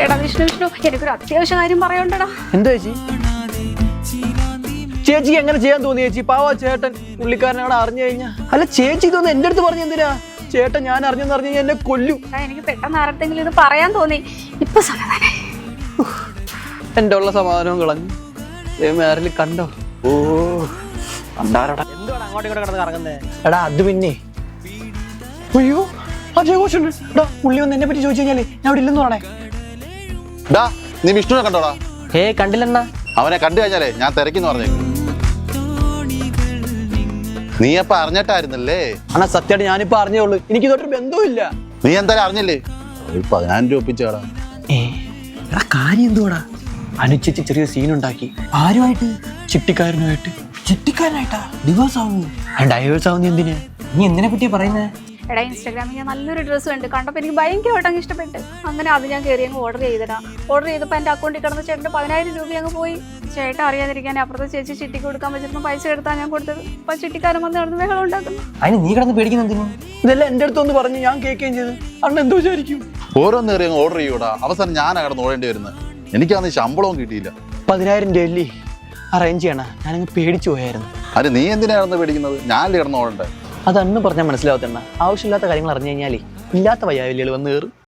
എടാ വിഷ്ണു വിഷ്ണു എനിക്കൊരു അത്യാവശ്യ കാര്യം പറയണ്ടടാ എന്താ ചേച്ചി? ചേച്ചി എങ്ങനെ ചെയ്യാൻ തോന്നി ചേച്ചി? പാവ ചേട്ടൻ പുള്ളിക്കാരനെ അവിടെ അറിഞ്ഞു കഴിഞ്ഞാ? അല്ല ചേച്ചി ഇതൊന്നും എന്റെ അടുത്ത് പറഞ്ഞു എന്തിനാ? ചേട്ടൻ ഞാൻ അറിഞ്ഞെന്ന് അറിഞ്ഞു എന്നെ കൊല്ലു. എനിക്ക് പെട്ടെന്ന് ആരത്തെങ്കിലും ഇത് പറയാൻ തോന്നി. ഇപ്പൊ സമാധാനായി. എന്റെ ഉള്ള സമാധാനവും കളഞ്ഞു. ആരെങ്കിലും കണ്ടോ? ഓ കണ്ടാരടാ. എന്തുവാണ് അങ്ങോട്ടും ഇങ്ങോട്ട് കിടന്ന് എടാ അത് പിന്നെ. അയ്യോ ആ ജയഘോഷുണ്ട്. എടാ പുള്ളി വന്ന് എന്നെ പറ്റി ചോദിച്ചു കഴിഞ്ഞാലേ ഞാൻ അവിടെ ഇല്ലെന്ന് പറയണേ ഡാ നീ വിഷ്ണുവിനെ കണ്ടോടാ. ഹേ കണ്ടില്ലെന്നാ? അവനെ കണ്ടു കഴിഞ്ഞാലേ ഞാൻ തിരക്കിന്ന് പറഞ്ഞു നീ അപ്പൊ അറിഞ്ഞിട്ടായിരുന്നല്ലേ? അണ്ണാ സത്യമായിട്ട് ഞാനിപ്പോ അറിഞ്ഞേ ഉള്ളൂ. എനിക്ക് ഇതൊരു ബന്ധവുമില്ല നീ എന്തായാലും അറിഞ്ഞില്ലേ? ഒരു പതിനായിരം രൂപ ഒപ്പിച്ചേടാ എടാ കാര്യം എന്തുവാടാ? അനുചിച്ച് ചെറിയ സീൻ ഉണ്ടാക്കി ആരുമായിട്ട്? ചിട്ടിക്കാരനുമായിട്ട്. ചിട്ടിക്കാരനായിട്ടാ? ഡിവോഴ്സ് ആവുന്നു ഡൈവേഴ്സ് ആവുന്ന എന്തിനാ? നീ എന്തിനെ പറ്റിയാ പറയുന്നേ? എടാ ഇൻസ്റ്റാഗ്രാമിൽ ഞാൻ നല്ലൊരു ഡ്രസ്സ് കണ്ട്. കണ്ടപ്പോൾ എനിക്ക് ഭയങ്കരമായിട്ട് അങ്ങ് ഇഷ്ടപ്പെട്ട്. അങ്ങനെ അത് ഞാൻ കയറി അങ്ങ് ഓർഡർ ചെയ്തടാ. ഓർഡർ ചെയ്തപ്പോൾ എന്റെ അക്കൗണ്ടിൽ കിടന്ന ചേട്ടന്റെ പതിനായിരം രൂപ അങ്ങ് പോയി. ചേട്ടൻ അറിയാതിരിക്കാൻ അപ്പുറത്തെ ചേച്ചി ചിട്ടിക്ക് കൊടുക്കാൻ പറ്റുന്ന പൈസ എടുത്താൽ ഞാൻ കൊടുത്തത്. അപ്പം ചിട്ടിക്കാരൻ വന്ന് നടന്ന് ബഹളം ഉണ്ടാക്കുന്നു. അതിന് നീ കിടന്ന് പേടിക്കുന്നു ഇതെല്ലാം ഇതെല്ലാം അടുത്ത് ഒന്ന് പറഞ്ഞു ഞാൻ കേൾക്കുകയും ചെയ്തു അണ്ണ എന്തോ വിചാരിക്കും. ഓരോന്ന് കയറി അങ്ങ് ഓർഡർ ചെയ്യൂടാ. അവസാനം ഞാൻ കിടന്ന് ഓടേണ്ടി വരുന്നത്. എനിക്കാന്ന് ശമ്പളവും കിട്ടിയില്ല. പതിനായിരം രൂപ അല്ലേ? അറേഞ്ച് ചെയ്യണ. ഞാനങ്ങ് പേടിച്ചു പോയായിരുന്നു. അത് നീ എന്തിനാ കിടന്ന് പേടിക്കുന്നത്? ഞാനല്ലേ കിടന്ന് ഓടണ്ടേ? അത് അന്ന് പറഞ്ഞാൽ മനസ്സിലാവത്തേണ്ട ആവശ്യമില്ലാത്ത കാര്യങ്ങൾ അറിഞ്ഞു കഴിഞ്ഞാലേ ഇല്ലാത്ത വയ്യാവില്ലുകൾ വന്ന് കയറും.